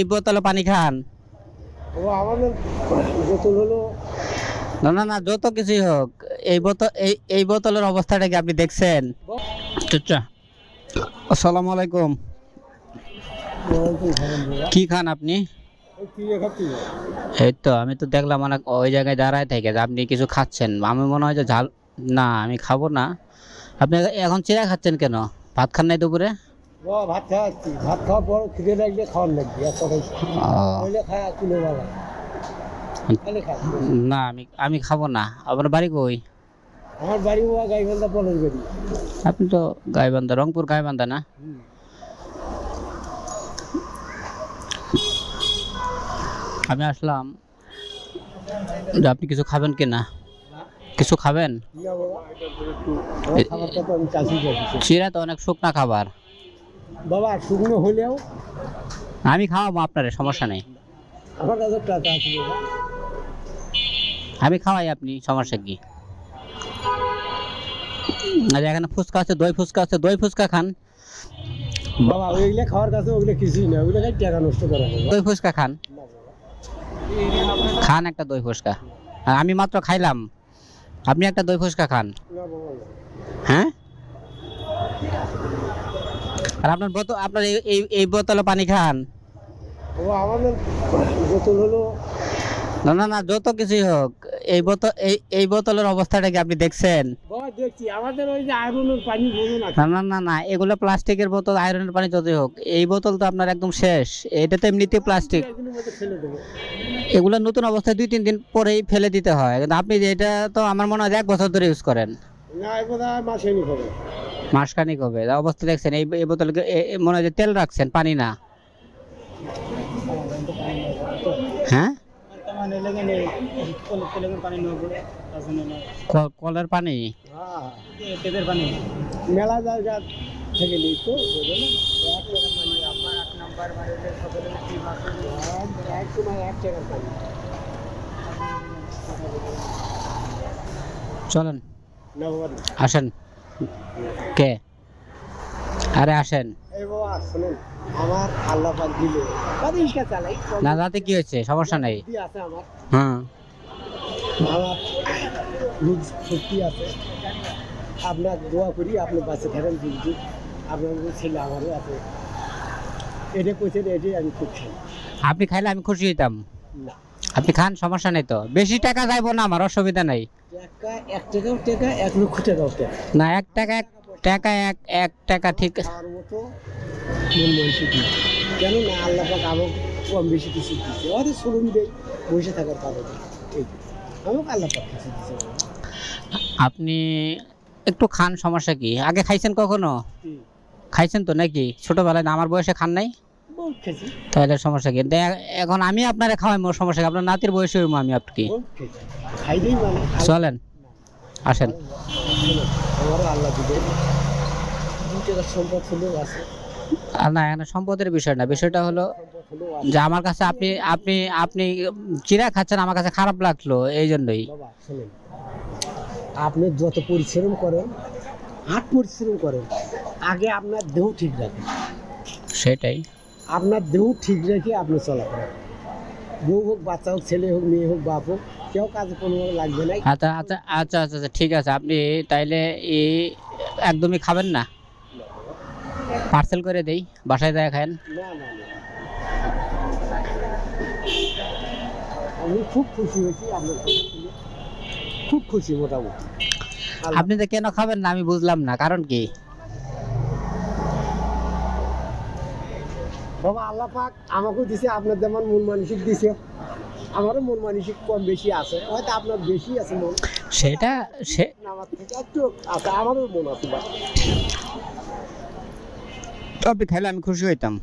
এই বোতলে পানি খান। না না না, যত কিছুই হোক, এই বোতল, এই বোতলের কি আপনি দেখছেন? আসসালামু আলাইকুম। কি খান আপনি? এই তো, আমি তো দেখলাম অনেক ওই জায়গায় দাঁড়ায় থেকে আপনি কিছু খাচ্ছেন। আমি মনে হয় যে ঝাল না, আমি খাব না। আপনি এখন চিরা খাচ্ছেন কেন? ভাত খান নাই দুপুরে? ভাত খাওয়াচ্ছি ভাত খাওয়ার পর খিদে লাগলে খাওয়ার লাগবে এত খাইছি নইলে খায় কিলো বাবা। না আমি আমি খাব না। আপনার বাড়ি কই? আমার বাড়ি বাবা গাইবান্ধা পলের বাড়ি। আপনি তো গাইবান্ধা রংপুর গাইবান্ধা না? আমি আসলাম যে আপনি কিছু খাবেন কি না? কিছু খাবেন? চিরা তো অনেক শুকনা খাবার। বাবা শুকনো হলেও আমি খাওয়াবো আপনার সমস্যা নেই। আমার কাছে টাকা আছে বাবা। আমি খাওয়াই আপনি সমস্যা কি? আর এখানে ফুচকা আছে দই ফুচকা আছে দই ফুচকা খান। বাবা ওইগুলো খাওয়ার কাছে ওগুলো কিছুই না খাই টাকা নষ্ট করা দই ফুচকা খান। খান একটা দই ফুচকা। আর আমি মাত্র খাইলাম। আপনি একটা দই ফুচকা খান। হ্যাঁ? আর আপনার বোতল আপনার এই- এই বোতলে পানি খান। ও আমাদের বোতল হলো না না না যত কিছুই হোক এই বোতল এই এই বোতলের অবস্থাটা কি আপনি দেখছেন? দেখছি। আমাদের ওই যে আয়রনের পানি না না না না এগুলো প্লাস্টিকের বোতল আয়রনের পানি যতই হোক এই বোতল তো আপনার একদম শেষ। এটা তো এমনিতে প্লাস্টিক। এগুলো নতুন অবস্থায় দুই তিন দিন পরেই ফেলে দিতে হয়। কিন্তু আপনি এটা তো আমার মনে হয় এক বছর ধরে ইউজ করেন। না মাসে মাসখানিক হবে। অবস্থা দেখছেন এই বোতলে মনে হয় তেল রাখছেন পানি না। হ্যাঁ? কলের পানি? মেলা জায়গা থেকে নিই তো। চলেন। আসেন। কে? আরে আসেন। এই বাবা শুনুন আমার আল্লাহ পাক দিলে। চালাই। না যাতে কি হয়েছে? সমস্যা নেই। আছে আমার। হ্যাঁ। আমার নিজ শক্তি আছে। আপনার দোয়া করি আপনি বাঁচে থাকেন কিন্তু। আপনার যে ছেলে আমারও আছে। এটা কইছেন এটাই আমি খুব আপনি খাইলে আমি খুশি হইতাম। না। আপনি খান সমস্যা নেই তো। বেশি টাকা যাইবো না আমার অসুবিধা নাই। টাকা এক টাকাও টাকা এক লক্ষ টাকাও টাকা না এক টাকা এক টাকা এক এক টাকা ঠিক খাওয়ার মতো মানসিক না কেন না আল্লাহ পাক আমাকে কম বেশি কিছু দিচ্ছে হয়তো শ্রম দেয় বসে থাকার কারণে আমাকে আল্লাহ পাক কিছু দিচ্ছে আপনি একটু খান সমস্যা কি? আগে খাইছেন কখনো? খাইছেন তো নাকি? ছোটবেলায় না আমার বয়সে খান নাই? তাহলে সমস্যা কি? এখন আমি আপনারে খাওয়াই মোর সমস্যা কি? আপনার নাতির বয়সে হইবো আমি আপনি মানে চলেন আসেন। না এখানে সম্পদের বিষয় না। বিষয়টা হলো যে আমার কাছে আপনি আপনি আপনি চিরা খাচ্ছেন আমার কাছে খারাপ লাগল এই জন্যই। আপনি যত পরিশ্রম করেন হাট পরিশ্রম করেন আগে আপনার দেহ ঠিক রাখেন। সেটাই। আপনার দেহ ঠিক রেখে আপনি চলাফেরা বউ হোক বাচ্চা হোক ছেলে হোক মেয়ে হোক বাপ হোক কেউ কাজে কোনো লাগবে না। আচ্ছা আচ্ছা আচ্ছা আচ্ছা আচ্ছা, ঠিক আছে। আপনি তাইলে এই একদমই খাবেন না? পার্সেল করে দেই বাসায় যায় খান না না না। আমি খুব খুশি হয়েছি আপনার খুব খুশি মোটামুটি। আপনি তো কেন খাবেন না? আমি বুঝলাম না। কারণ কি? বাবা আল্লাহ পাক আমাকেও দিছে আপনার যেমন মন মানসিক দিছে আমারও মন মানসিক কম বেশি আছে হয়তো আপনার বেশি আছে মন। সেটা সে আমার থেকে একটু আছে আমারও মন আছে আপনি খাইলে আমি খুশি হইতাম।